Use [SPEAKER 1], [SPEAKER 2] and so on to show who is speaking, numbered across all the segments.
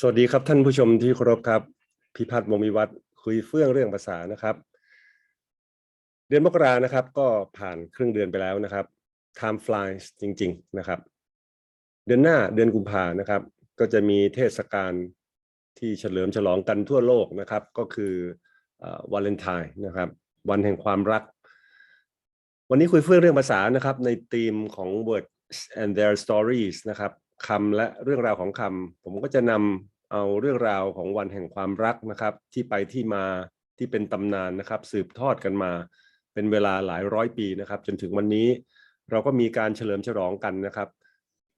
[SPEAKER 1] สวัสดีครับท่านผู้ชมที่เคารพครับ พิพัฒน์วงศ์วิวัฒน์คุยเฟื่องเรื่องภาษานะครับ เดือนมกรานะครับ ก็ผ่านครึ่งเดือนไปแล้วนะครับ time flies จริง ๆนะครับ เดือนหน้าเดือนกุมภานะครับ ก็จะมีเทศกาลที่เฉลิมฉลองกันทั่วโลกนะครับ ก็คือวาเลนไทน์นะครับ วันแห่งความรัก วันนี้คุยเฟื่องเรื่องภาษานะครับ ในธีมของ words and their stories นะครับ คำและเรื่องราวของคำผมก็จะนำเอาเรื่องราวของวันแห่งความรักนะครับ ที่ไปที่มาที่เป็นตำนานนะครับ สืบทอดกันมา เป็นเวลาหลายร้อยปีนะครับ จนถึงวันนี้เราก็มีการเฉลิมฉลองกันนะครับ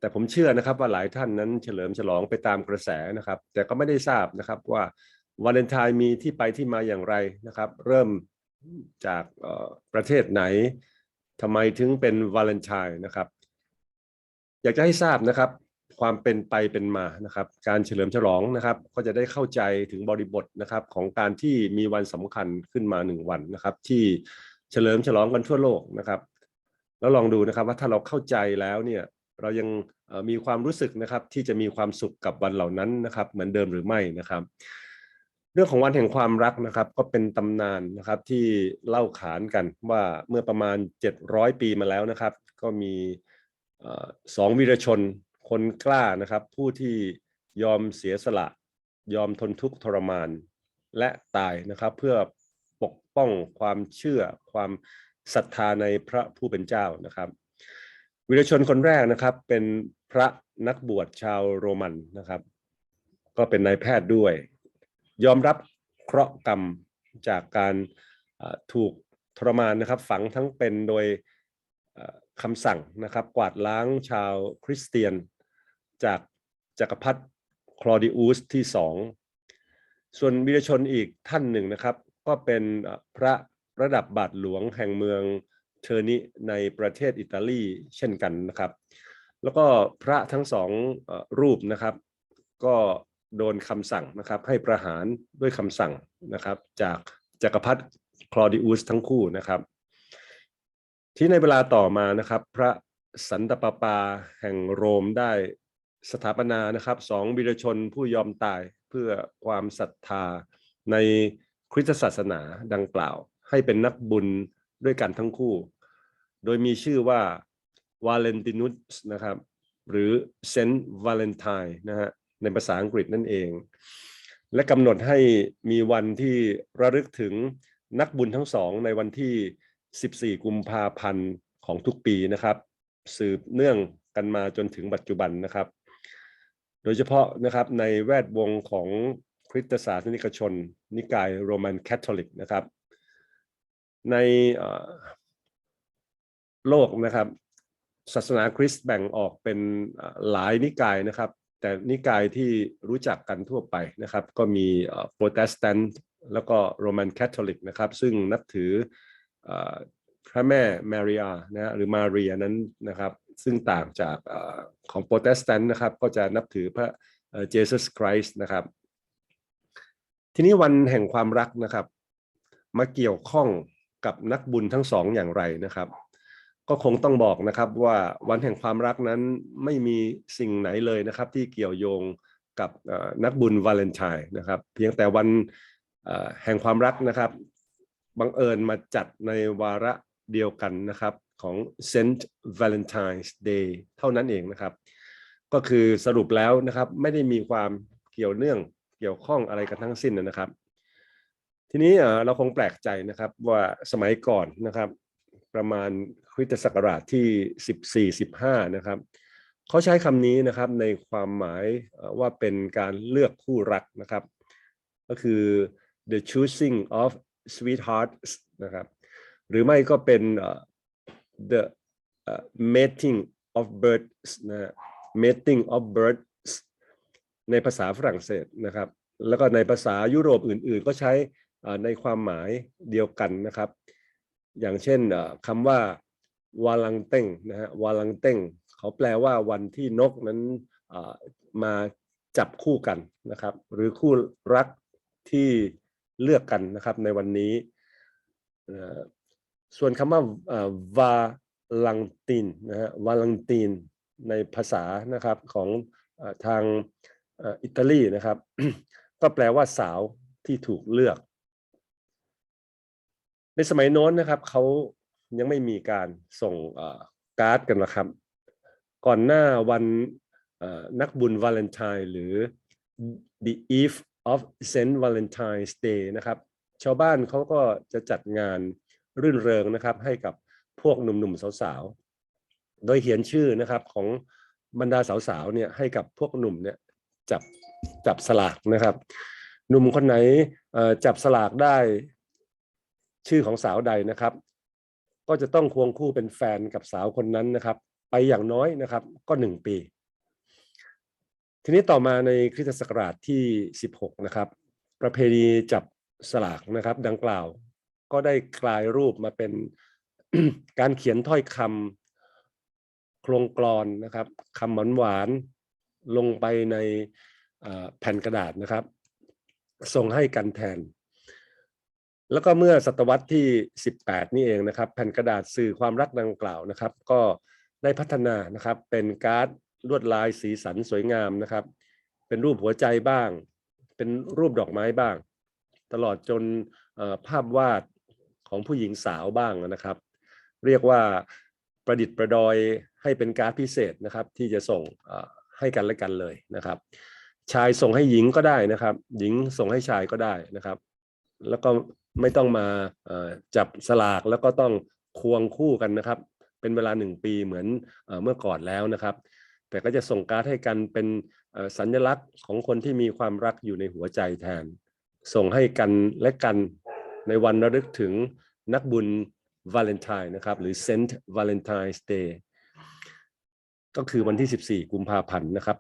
[SPEAKER 1] แต่ผมเชื่อนะครับว่าหลายท่านนั้นเฉลิมฉลองไปตามกระแสนะครับ แต่ก็ไม่ได้ทราบนะครับว่าวาเลนไทน์มีที่ไปที่มาอย่างไรนะครับ เริ่มจากประเทศไหนทำไมถึงเป็นวาเลนไทน์นะครับ อยากจะให้ทราบนะครับ ความเป็นไปเป็นมานะครับ การเฉลิมฉลองนะครับ ก็จะได้เข้าใจถึงบริบทนะครับของการที่มีวันสำคัญขึ้นมาหนึ่งวันนะครับ ที่เฉลิมฉลองกันทั่วโลกนะครับ แล้วลองดูนะครับว่าถ้าเราเข้าใจแล้วเนี่ยเรายังมีความรู้สึกนะครับที่จะมีความสุขกับวันเหล่านั้นนะครับ เหมือนเดิมหรือไม่นะครับ เรื่องของวันแห่งความรักนะครับ ก็เป็นตำนานนะครับที่เล่าขานกันว่าเมื่อประมาณ 700 ปีมาแล้วนะครับ ก็มีสองวีรชน คนกล้านะครับ ผู้ที่ยอมเสียสละ ยอมทนทุกข์ทรมาน และตายนะครับเพื่อปกป้องความเชื่อความศรัทธาในพระผู้เป็นเจ้านะครับ วิรชนคนแรกนะครับเป็นพระนักบวชชาวโรมันนะครับ ก็เป็นนายแพทย์ด้วย ยอมรับเคราะห์กรรมจากการถูกทรมานนะครับ ฝังทั้งเป็นโดยคำสั่งนะครับ กวาดล้างชาวคริสเตียน จากจักรพรรดิคลอดิอุสที่สองส่วนวีรชนอีกท่านหนึ่งนะครับ ก็เป็นพระระดับบาทหลวงแห่งเมืองเทอร์นิในประเทศอิตาลีเช่นกันนะครับ แล้วก็พระทั้งสองรูปนะครับ ก็โดนคำสั่งนะครับให้ประหารด้วยคำสั่งนะครับ จากจักรพรรดิคลอดิอุสทั้งคู่นะครับ ที่ในเวลาต่อมานะครับ พระสันตปาปาแห่งโรมได้ สถาปนานะครับสองวีรชนผู้ยอมตายเพื่อความศรัทธาในคริสตศาสนาดังกล่าว ให้เป็นนักบุญด้วยกันทั้งคู่ โดยมีชื่อว่าวาเลนตินุสนะครับ หรือเซนต์วาเลนไทน์นะฮะในภาษาอังกฤษนั่นเอง และกำหนดให้มีวันที่ระลึกถึงนักบุญทั้งสองในวันที่ 14 กุมภาพันธ์ของทุกปีนะครับ สืบเนื่องกันมาจนถึงปัจจุบันนะครับ โดยเฉพาะนะครับในแวดวงของคริสตศาสนิกชน นิกายโรมันคาทอลิกนะครับ ในโลกนะครับ ศาสนาคริสต์แบ่งออกเป็นหลายนิกายนะครับ แต่นิกายที่รู้จักกันทั่วไปนะครับ ก็มีโปรเตสแตนต์แล้วก็โรมันคาทอลิกนะครับ ซึ่งนับถือพระแม่มารียานะหรือมาเรียนั้นนะครับ ซึ่งต่างจากของโปรเตสแตนต์นะครับก็จะนับถือพระเจสุสคริสต์นะครับ ทีนี้วันแห่งความรักนะครับ มาเกี่ยวข้องกับนักบุญทั้งสองอย่างไรนะครับ ก็คงต้องบอกนะครับว่าวันแห่งความรักนั้นไม่มีสิ่งไหนเลยนะครับ ที่เกี่ยวโยงกับนักบุญวาเลนไทน์นะครับ เพียงแต่วันแห่งความรักนะครับบังเอิญมาจัดในวาระเดียวกันนะครับ ของ Saint Valentine's Day เท่านั้นเองนะครับ ก็คือสรุปแล้วนะครับไม่ได้มีความเกี่ยวเนื่องเกี่ยวข้องอะไรกันทั้งสิ้นนะครับ ทีนี้เราคงแปลกใจนะครับว่าสมัยก่อนนะครับ ประมาณคริสตศักราชที่ 14-15 นะครับเขาใช้คำนี้นะครับในความหมายว่าเป็นการเลือกคู่รักนะครับ ก็คือ the choosing of sweethearts นะครับหรือไม่ก็เป็น the uh, mating of birds นะ mating of birds ในภาษาฝรั่งเศสนะครับ แล้วก็ในภาษายุโรปอื่น ๆ ก็ใช้ในความหมายเดียวกันนะครับ อย่างเช่นคำว่าวาลังเต้งนะฮะวาลังเต้งเขาแปลว่าวันที่นกนั้นมาจับคู่กันนะครับ หรือคู่รักที่เลือกกันนะครับในวันนี้ ส่วนคำว่าวาลังตินนะฮะวาลังตินในภาษานะครับของทางอิตาลีนะครับ ก็แปลว่าสาวที่ถูกเลือก ในสมัยโน้นนะครับเขายังไม่มีการส่งการ์ดกันนะครับ ก่อนหน้าวันนักบุญวาเลนไทน์หรือ the eve of Saint Valentine's Day นะครับ ชาวบ้านเขาก็จะจัดงาน รื่นเริงนะครับ ให้กับพวกหนุ่มๆสาวๆ โดยเขียนชื่อนะครับของบรรดาสาวๆเนี่ยให้กับพวกหนุ่มเนี่ยจับจับสลากนะครับ หนุ่มคนไหนจับสลากได้ชื่อของสาวใดนะครับ ก็จะต้องควงคู่เป็นแฟนกับสาวคนนั้นนะครับ ไปอย่างน้อยนะครับก็หนึ่งปี ทีนี้ต่อมาในคริสตศักราชที่ 16 นะครับ ประเพณีจับสลากนะครับ ดังกล่าว ก็ได้กลายรูปมาเป็นการเขียนถ้อยคำโครงกลอนนะครับคำหวานหวานลงไปในแผ่นกระดาษนะครับ ส่งให้กันแทน แล้วก็เมื่อศตวรรษที่ 18 นี่เองนะครับ แผ่นกระดาษสื่อความรักดังกล่าวนะครับ ก็ได้พัฒนานะครับเป็นการ์ดลวดลายสีสันสวยงามนะครับ เป็นรูปหัวใจบ้าง เป็นรูปดอกไม้บ้าง ตลอดจนภาพวาด ของผู้หญิงสาวบ้างนะครับ เรียกว่าประดิษฐ์ประดอยให้เป็นการ์ดพิเศษนะครับ ที่จะส่งให้กันและกันเลยนะครับ ชายส่งให้หญิงก็ได้นะครับ หญิงส่งให้ชายก็ได้นะครับ แล้วก็ไม่ต้องมาจับสลากแล้วก็ต้องควงคู่กันนะครับ เป็นเวลาหนึ่งปีเหมือนเมื่อก่อนแล้วนะครับ แต่ก็จะส่งการ์ดให้กันเป็นสัญลักษณ์ของคนที่มีความรักอยู่ในหัวใจแทน ส่งให้กันและกัน ในวันระลึกถึงนักบุญวาเลนไทน์นะครับ หรือ Saint Valentine's Day ก็คือวันที่ 14 กุมภาพันธ์นะครับ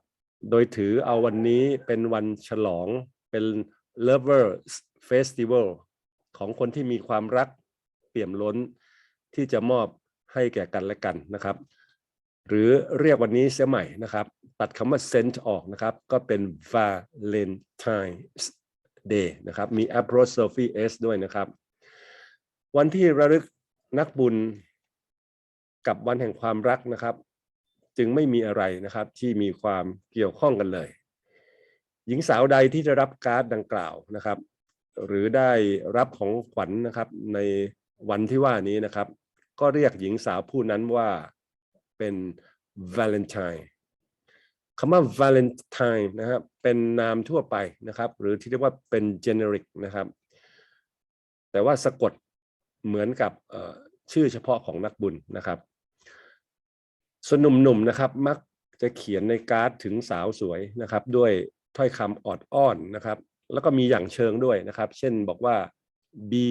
[SPEAKER 1] โดยถือเอาวันนี้เป็นวันฉลองเป็น Lover Festival ของคนที่มีความรักเปี่ยมล้นที่จะมอบให้แก่กันและกันนะครับ หรือเรียกวันนี้เสียใหม่นะครับ ตัดคำว่า sent ออกนะครับ ก็เป็น Valentine's Day นะครับ มี apostrophe s ด้วยนะครับ วันที่ระลึกนักบุญกับวันแห่งความรักนะครับ จึงไม่มีอะไรนะครับที่มีความเกี่ยวข้องกันเลย หญิงสาวใดที่ได้รับการ์ดดังกล่าวนะครับ หรือได้รับของขวัญนะครับในวันที่ว่านี้นะครับ ก็เรียกหญิงสาวผู้นั้นว่าเป็น Valentine คำว่า Valentine นะครับเป็นนามทั่วไปนะครับ หรือที่เรียกว่าเป็น generic นะครับ แต่ว่าสะกดเหมือนกับชื่อเฉพาะของนักบุญนะครับ ส่วนหนุ่มๆนะครับ มักจะเขียนในการ์ดถึงสาวสวยนะครับ ด้วยถ้อยคำออดอ้อนนะครับ แล้วก็มีอย่างเชิงด้วยนะครับ เช่นบอกว่า be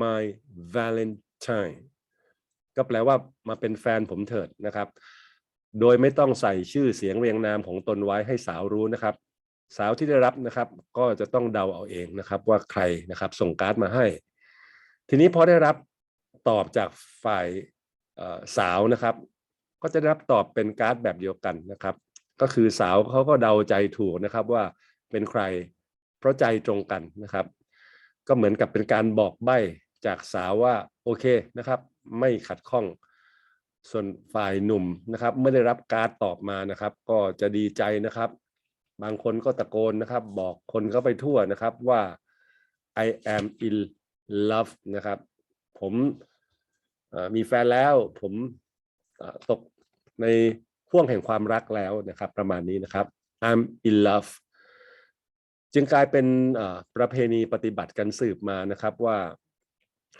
[SPEAKER 1] my valentine ก็แปลว่ามาเป็นแฟนผมเถิดนะครับ โดยไม่ต้องใส่ชื่อเสียงเรียงนามของตนไว้ให้สาวรู้นะครับ สาวที่ได้รับนะครับ ก็จะต้องเดาเอาเองนะครับ ว่าใครนะครับส่งการ์ดมาให้ ทีนี้พอได้รับตอบจากฝ่ายสาวนะครับ ก็จะได้รับตอบเป็นการ์ดแบบเดียวกันนะครับ ก็คือสาวเขาก็เดาใจถูกนะครับว่าเป็นใครเพราะใจตรงกันนะครับ ก็เหมือนกับเป็นการบอกใบ้จากสาวว่าโอเคนะครับ ไม่ขัดข้อง ส่วนฝ่ายหนุ่มนะครับไม่ได้รับการ์ดตอบมานะครับ ก็จะดีใจนะครับ บางคนก็ตะโกนนะครับ บอกคนเข้าไปทั่วนะครับว่า I am in love นะครับ ผมมีแฟนแล้วผมตกในห่วงแห่งความรักแล้วนะครับ ประมาณนี้นะครับ I'm in love จึงกลายเป็นประเพณีปฏิบัติกันสืบมานะครับว่า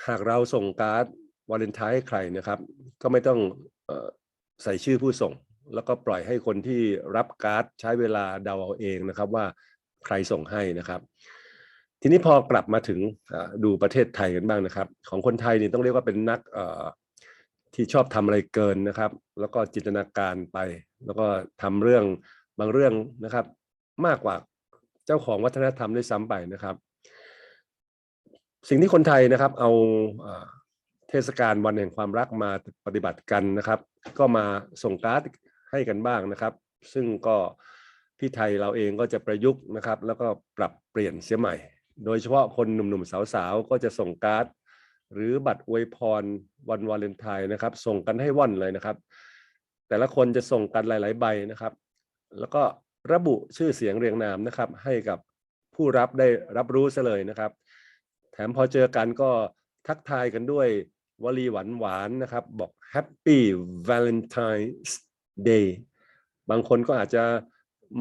[SPEAKER 1] หากเราส่งการ์ด วาเลนไทน์ให้ใครนะครับ ก็ไม่ต้องใส่ชื่อผู้ส่ง แล้วก็ปล่อยให้คนที่รับการ์ดใช้เวลาเดาเอาเองนะครับว่าใครส่งให้นะครับ ทีนี้พอกลับมาถึงดูประเทศไทยกันบ้างนะครับ ของคนไทยนี่ต้องเรียกว่าเป็นนักที่ชอบทำอะไรเกินนะครับ แล้วก็จินตนาการไป แล้วก็ทำเรื่องบางเรื่องนะครับ มากกว่าเจ้าของวัฒนธรรมด้วยซ้ำไปนะครับ สิ่งที่คนไทยนะครับ เอา เทศกาลวันแห่งความรักมาปฏิบัติกันนะครับ ก็มาส่งการ์ดให้กันบ้างนะครับ ซึ่งก็ที่ไทยเราเองก็จะประยุกต์นะครับ แล้วก็ปรับเปลี่ยนเสียใหม่ โดยเฉพาะคนหนุ่มๆสาวๆก็จะส่งการ์ดหรือบัตรอวยพรวันวาเลนไทน์นะครับ ส่งกันให้ว่อนเลยนะครับ แต่ละคนจะส่งกันหลาย ๆ ใบนะครับ แล้วก็ระบุชื่อเสียงเรียงนามนะครับ ให้กับผู้รับได้รับรู้ซะเลยนะครับ แถมพอเจอกันก็ทักทายกันด้วย วลีหวานหวานนะครับ บอก Happy Valentine's Day บางคนก็อาจจะ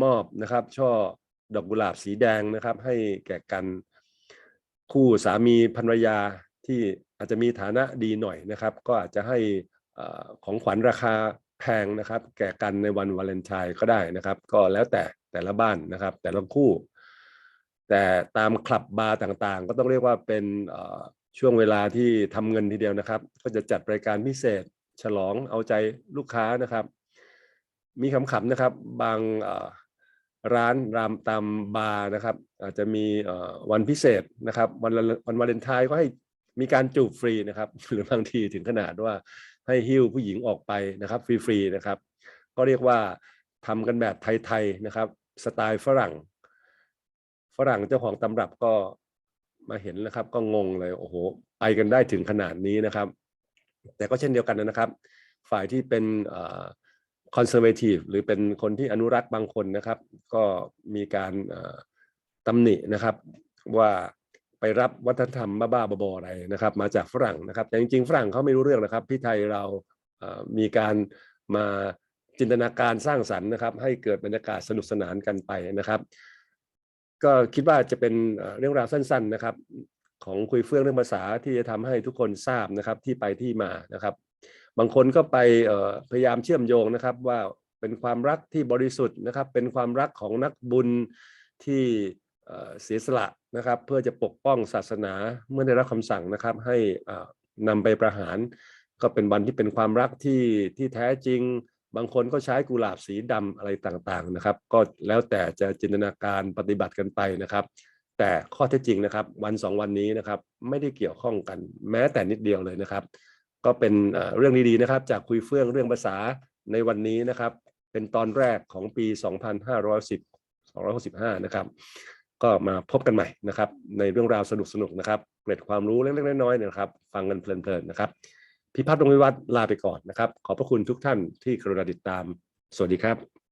[SPEAKER 1] มอบนะครับ ช่อดอกกุหลาบสีแดงนะครับ ให้แก่กันคู่สามีภรรยาที่อาจจะมีฐานะดีหน่อยนะครับ ก็อาจจะให้อ่อของขวัญราคาแพงนะครับ แก่กันในวันวาเลนไทน์ก็ได้นะครับ ก็แล้วแต่แต่ละบ้านนะครับ แต่ละคู่ แต่ตามคลับบาร์ต่างๆ ก็ต้องเรียกว่าเป็น ช่วงเวลาที่ทำเงินทีเดียวนะครับ ก็จะจัดรายการพิเศษ ฉลองเอาใจลูกค้านะครับ มีคำๆนะครับ บางร้านรามตามบาร์นะครับ อาจจะมีวันพิเศษนะครับวันวันวาเลนไทน์ก็ให้มีการจูบฟรีนะครับ หรือบางทีถึงขนาดว่าให้หิ้วผู้หญิงออกไปนะครับฟรีๆนะครับ ก็เรียกว่าทำกันแบบไทยๆนะครับ สไตล์ฝรั่ง ฝรั่งเจ้าของตำรับก็ มาเห็นแล้วครับ ก็งงเลยโอ้โหไปกันได้ถึงขนาดนี้นะครับ แต่ก็เช่นเดียวกันนะครับ ฝ่ายที่เป็นคอนเซอร์เวทีฟหรือเป็นคนที่อนุรักษ์บางคนนะครับ ก็มีการตำหนินะครับว่าไปรับวัฒนธรรมบ้าๆบอๆอะไรนะครับ มาจากฝรั่งนะครับ แต่จริงๆฝรั่งเขาไม่รู้เรื่องนะครับที่ไทยเรามีการมาจินตนาการสร้างสรรค์นะครับ ให้เกิดบรรยากาศสนุกสนานกันไปนะครับ ก็คิดว่าจะเป็นเรื่องราวสั้นๆนะครับ ของคุยเฟื่องเรื่องภาษาที่จะทำให้ทุกคนทราบนะครับที่ไปที่มานะครับ บางคนก็ไปพยายามเชื่อมโยงนะครับว่าเป็นความรักที่บริสุทธิ์นะครับ เป็นความรักของนักบุญที่เสียสละนะครับ เพื่อจะปกป้องศาสนาเมื่อได้รับคำสั่งนะครับ ให้เอ่อนำไปประหาร ก็เป็นวันที่เป็นความรักที่ที่แท้จริง บางคนก็ใช้กุหลาบสีดำอะไรต่างๆนะครับ ก็แล้วแต่จะจินตนาการปฏิบัติกันไปนะครับ แต่ข้อเท็จจริงนะครับ วันสองวันนี้นะครับ ไม่ได้เกี่ยวข้องกันแม้แต่นิดเดียวเลยนะครับ ก็เป็นเอ่อเรื่องดีๆนะครับ จากคุยเฟื่องเรื่องภาษาในวันนี้นะครับ เป็นตอนแรกของปี 2510 265 นะครับ ก็มาพบกันใหม่นะครับ ในเรื่องราวสนุกๆนะครับเกร็ดความรู้เล็กๆน้อยๆนะครับ ฟังกันเพลินๆนะครับ พิพัฒน์รงวิวัฒน์ลาไปก่อนนะครับ ขอบพระคุณทุกท่านที่กรุณาติดตาม สวัสดีครับ